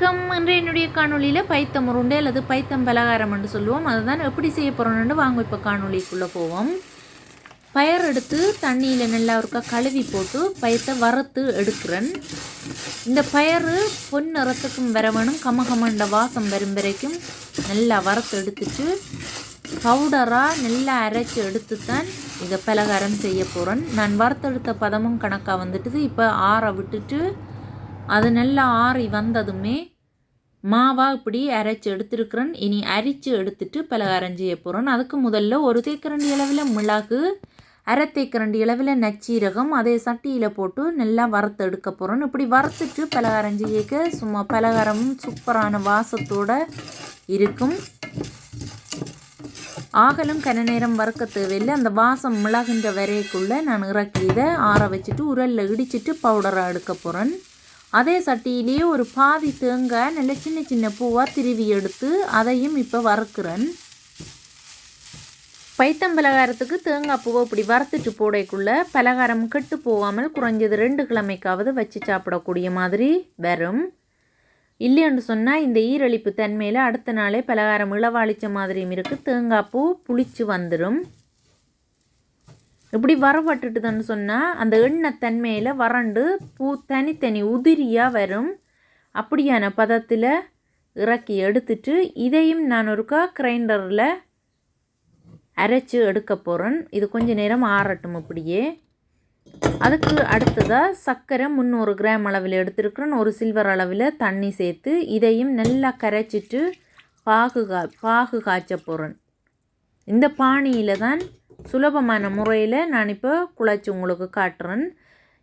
வணக்கம் இன்று என்னுடைய காணொலியில் பைத்தம் உருண்டை அல்லது பைத்தம் பலகாரம் என்று சொல்லுவோம். அதுதான் எப்படி செய்ய போகிறோம்னு வாங்க இப்போ காணொலிக்குள்ளே போவோம். பயர் எடுத்து தண்ணியில் நல்லா ஒருக்கா கழுவி போட்டு பயத்தை வறுத்து எடுக்கிறேன். இந்த பயறு பொன் நிறத்துக்கும் வர கமகமண்ட வாசம் வரும் வரைக்கும் நல்லா வறுத்து எடுத்துட்டு பவுடராக நல்லா அரைச்சி எடுத்து தான் இதை பலகாரம் செய்ய போகிறேன் நான் வறுத்தெடுத்த பதமும் கணக்காக வந்துட்டுது. இப்போ ஆற விட்டுட்டு அது நல்லா ஆறி வந்ததுமே மாவா இப்படி அரைச்சி எடுத்துருக்குறேன். இனி அரித்து எடுத்துட்டு பலகாரம் செய்ய போகிறேன் அதுக்கு முதல்ல ஒரு தேக்கரண்டி அளவில் மிளகு அரை தேக்கரண்டி அளவில் நச்சீரகம் அதே சட்டியில் போட்டு நல்லா வறுத்து எடுக்க போகிறேன் இப்படி வறுத்துட்டு பலகாரம் செய்யக்க சும்மா பலகாரமும் சூப்பரான வாசத்தோட இருக்கும். ஆகலும் கன நேரம் வறுக்க தேவையில்லை. அந்த வாசம் மிளகுன்ற வரைக்குள்ளே நான் இறக்கி இதை ஆற வச்சுட்டு உரலில் இடிச்சிட்டு பவுடராக எடுக்க போகிறேன் அதே சட்டியிலேயே ஒரு பாதி தேங்காய் நல்ல சின்ன சின்ன பூவாக திருவி எடுத்து அதையும் இப்போ வறுக்கிறேன். பைத்தம் பலகாரத்துக்கு தேங்காய் பூவை இப்படி வறுத்துட்டு போடக்குள்ளே பலகாரம் கெட்டு போகாமல் குறைஞ்சது ரெண்டு கிழமைக்காவது வச்சு சாப்பிடக்கூடிய மாதிரி வரும். இல்லைன்னு சொன்னால் இந்த ஈரழிப்பு தன்மையில் அடுத்த நாளே பலகாரம் இளவாளிச்ச மாதிரியும் இருக்குது தேங்காய் பூ புளிச்சு வந்துடும் இப்படி வரப்பட்டுட்டுதுன்னு சொன்னால் அந்த எண்ணெய் தன்மையில் வறண்டு பூ தனித்தனி உதிரியாக வரும். அப்படியான பதத்தில் இறக்கி எடுத்துட்டு இதையும் நான் ஒருக்கா கிரைண்டரில் அரைச்சி எடுக்க போகிறேன் இது கொஞ்சம் நேரம் ஆறட்டும் அப்படியே. அதுக்கு அடுத்ததாக சர்க்கரை முந்நூறு கிராம் அளவில் எடுத்துருக்குறேன். ஒரு சில்வர் அளவில் தண்ணி சேர்த்து இதையும் நல்லா கரைச்சிட்டு பாகு கா பாகு காய்ச்ச போகிறேன் இந்த பானியில் தான் சுலபமான முறையில் நான் இப்போ குழச்சி உங்களுக்கு காட்டுறேன்.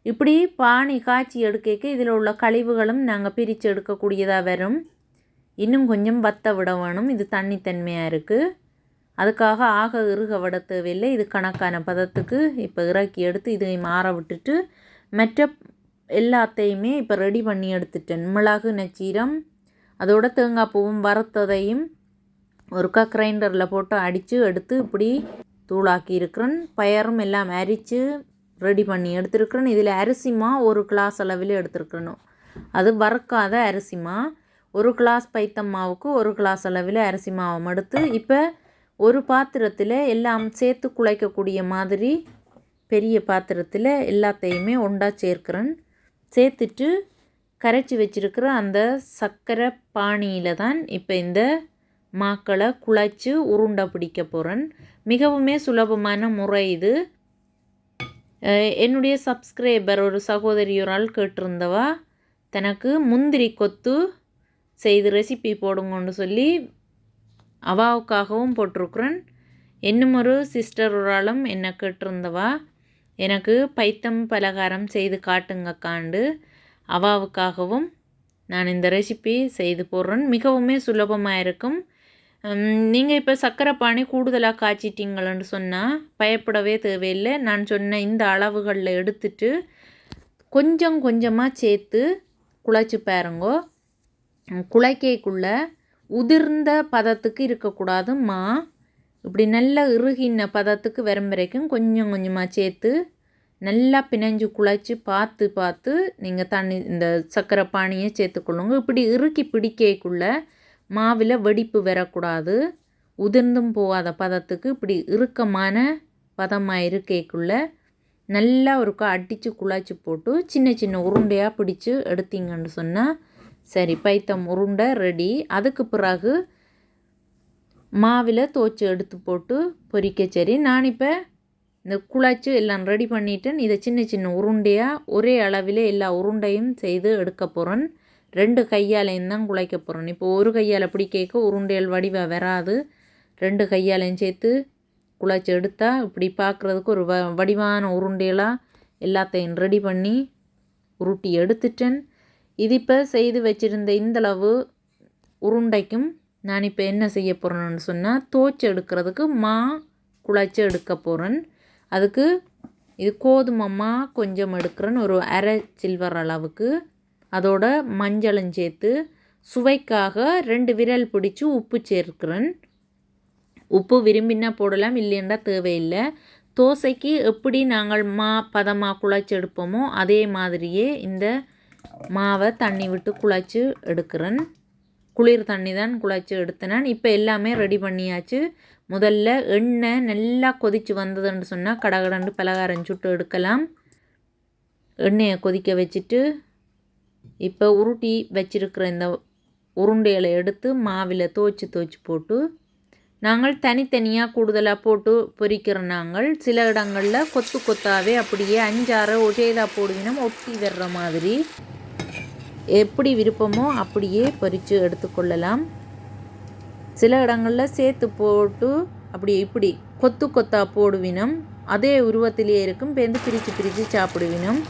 இப்படி பானி காய்ச்சி எடுக்க இதில் உள்ள கழிவுகளும் நாங்கள் பிரித்து எடுக்கக்கூடியதாக வரும். இன்னும் கொஞ்சம் வத்த விட வேணும். இது தண்ணித்தன்மையாக இருக்குது அதுக்காக ஆக இறுக விட தேவையில்லை. இது கணக்கான பதத்துக்கு இப்போ இறக்கி எடுத்து இதை மாற விட்டுட்டு மற்ற எல்லாத்தையுமே இப்போ ரெடி பண்ணி எடுத்துட்டேன். மிளகு நச்சீரம் அதோட தேங்காய் பூவும் வறுத்ததையும் ஒருக்கா கிரைண்டரில் போட்டு அடித்து எடுத்து இப்படி தூளாக்கி இருக்கிறேன் பயரும் எல்லாம் அரித்து ரெடி பண்ணி எடுத்துருக்கிறேன். இதில் அரிசிமா ஒரு கிளாஸ் அளவில் எடுத்துருக்கணும் அது வறுக்காத அரிசிமா ஒரு கிளாஸ் பைத்தம் மாவுக்கு ஒரு கிளாஸ் அளவில் அரிசி மாவும் எடுத்து இப்போ ஒரு பாத்திரத்தில் எல்லாம் சேர்த்து குழைக்கக்கூடிய மாதிரி பெரிய பாத்திரத்தில் எல்லாத்தையுமே ஒன்றா சேர்க்குறேன். சேர்த்துட்டு கரைச்சி வச்சுருக்கிற அந்த சர்க்கரை பானியில் தான் இப்போ இந்த மாக்களை குழைச்சி உருண்டை பிடிக்க போகிறேன் மிகவுமே சுலபமான முறை இது. என்னுடைய சப்ஸ்கிரைபர் ஒரு சகோதரி ஒரு ஆள் கேட்டிருந்தவா தனக்கு முந்திரி கொத்து செய்து ரெசிபி போடுங்கன்னு சொல்லி அவாவுக்காகவும் போட்டிருக்குறேன். இன்னும் ஒரு சிஸ்டர் ஒரு ஆளும் என்னை கேட்டிருந்தவா எனக்கு பைத்தம் பலகாரம் செய்து காட்டுங்கக்காண்டு அவாவுக்காகவும் நான் இந்த ரெசிபி செய்து போடுறேன். மிகவுமே சுலபமாக இருக்கும். நீங்கள் இப்போ சர்க்கரை பானி கூடுதலாக காய்ச்சிட்டிங்களன்னு சொன்னால் பயப்படவே தேவையில்லை. நான் சொன்ன இந்த அளவுகளில் எடுத்துட்டு கொஞ்சம் கொஞ்சமாக சேர்த்து குழைச்சி பாருங்கோ. குழைக்கைக்குள்ளே உதிர்ந்த பதத்துக்கு இருக்கக்கூடாது. மா இப்படி நல்லா இறுகின பதத்துக்கு வரும் வரைக்கும் கொஞ்சம் கொஞ்சமாக சேர்த்து நல்லா பிணைஞ்சு குழைச்சி பார்த்து பார்த்து நீங்கள் தண்ணி இந்த சர்க்கரை பானியை சேர்த்துக்கொள்ளுங்க. இப்படி இறுக்கி பிடிக்கைக்குள்ளே மாவில் வெடிப்பு வரக்கூடாது. உதிர்ந்தும் போகாத பதத்துக்கு இப்படி இறுக்கமான பதமாக இருக்கைக்குள்ளே நல்லா ஒருக்கா அடித்து குழாச்சி போட்டு சின்ன சின்ன உருண்டையாக பிடிச்சி எடுத்தீங்கன்னு சொன்னால் சரி பைத்தம் உருண்டை ரெடி. அதுக்கு பிறகு மாவில் தோச்சி எடுத்து போட்டு பொரிக்க சரி. நான் இப்போ இந்த குழாச்சி எல்லாம் ரெடி பண்ணிட்டேன் இதை சின்ன சின்ன உருண்டையாக ஒரே அளவில் எல்லா உருண்டையும் செய்து எடுக்க போகிறேன் ரெண்டு கையாலையும் தான் குழைக்க போகிறேன் இப்போ ஒரு கையால் பிடிக்க உருண்டையல் வடிவாக வராது. ரெண்டு கையாலையும் சேர்த்து குழாச்சி எடுத்தால் இப்படி பார்க்குறதுக்கு ஒரு வ வடிவான உருண்டையலாக எல்லாத்தையும் ரெடி பண்ணி உருட்டி எடுத்துட்டேன். இது இப்போ செய்து வச்சுருந்த இந்தளவு உருண்டைக்கும் நான் இப்போ என்ன செய்ய போகிறேன்னு சொன்னால் தோச்சு எடுக்கிறதுக்கு மா குழச்சி எடுக்க போகிறேன் அதுக்கு இது கோதுமை மா கொஞ்சம் எடுக்கிறேன்னு ஒரு அரை சில்வர் அளவுக்கு அதோட மஞ்சளும் சேர்த்து சுவைக்காக ரெண்டு விரல் பிடிச்சி உப்பு சேர்க்கிறேன். உப்பு விரும்பினா போடலாம் இல்லைன்னா தேவையில்லை. தோசைக்கு எப்படி நாங்கள் மா பதமாக குழச்சி எடுப்போமோ அதே மாதிரியே இந்த மாவை தண்ணி விட்டு குழச்சி எடுக்கிறேன். குளிர் தண்ணி தான் குழச்சி எடுத்தேன். இப்போ எல்லாமே ரெடி பண்ணியாச்சு. முதல்ல எண்ணெய் நல்லா கொதித்து வந்ததுன்னு சொன்னால் கடகடண்டு பலகாரம் சுட்டு எடுக்கலாம். எண்ணெயை கொதிக்க வச்சுட்டு இப்போ உருட்டி வச்சிருக்கிற இந்த உருண்டைகளை எடுத்து மாவில் துவச்சி துவச்சி போட்டு நாங்கள் தனித்தனியாக கூடுதலாக போட்டு பொறிக்கிற நாங்கள் சில இடங்களில் கொத்து கொத்தாவே அப்படியே அஞ்சாறு ஒட்டேதாக போடுவினம் ஒட்டி வர்ற மாதிரி. எப்படி விருப்பமோ அப்படியே பொறித்து எடுத்துக்கொள்ளலாம். சில இடங்களில் சேர்த்து போட்டு அப்படி இப்படி கொத்து கொத்தா போடுவினம். அதே உருவத்திலேயே இருக்கும் பேருந்து பிரித்து பிரித்து சாப்பிடுவினோம்.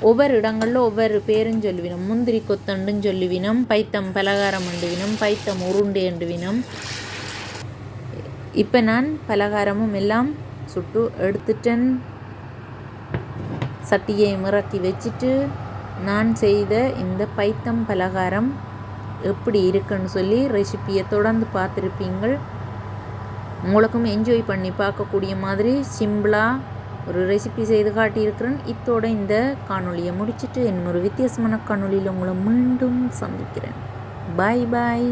ஒவ்வொரு இடங்களில் ஒவ்வொரு பேரும் சொல்லுவினம். முந்திரி கொத்தண்டுன்னு சொல்லுவினம். பைத்தம் பலகாரம் அண்டுவினம். பைத்தம் உருண்டை அண்டுவினம். இப்போ நான் பலகாரமும் எல்லாம் சுட்டு எடுத்துட்டேன். சட்டியை இறக்கி வச்சுட்டு நான் செய்த இந்த பைத்தம் பலகாரம் எப்படி இருக்குன்னு சொல்லி ரெசிப்பியை தொடர்ந்து பார்த்துருப்பீங்கள். உங்களுக்கும் என்ஜாய் பண்ணி பார்க்கக்கூடிய மாதிரி சிம்பிளாக ஒரு ரெசிபி செய்து காட்டியிருக்கிறேன். இத்தோட இந்த காணொலியை முடிச்சுட்டு இன்னொரு வித்தியாசமான காணொளியில் உங்களை மீண்டும் சந்திக்கிறேன். பாய் பாய்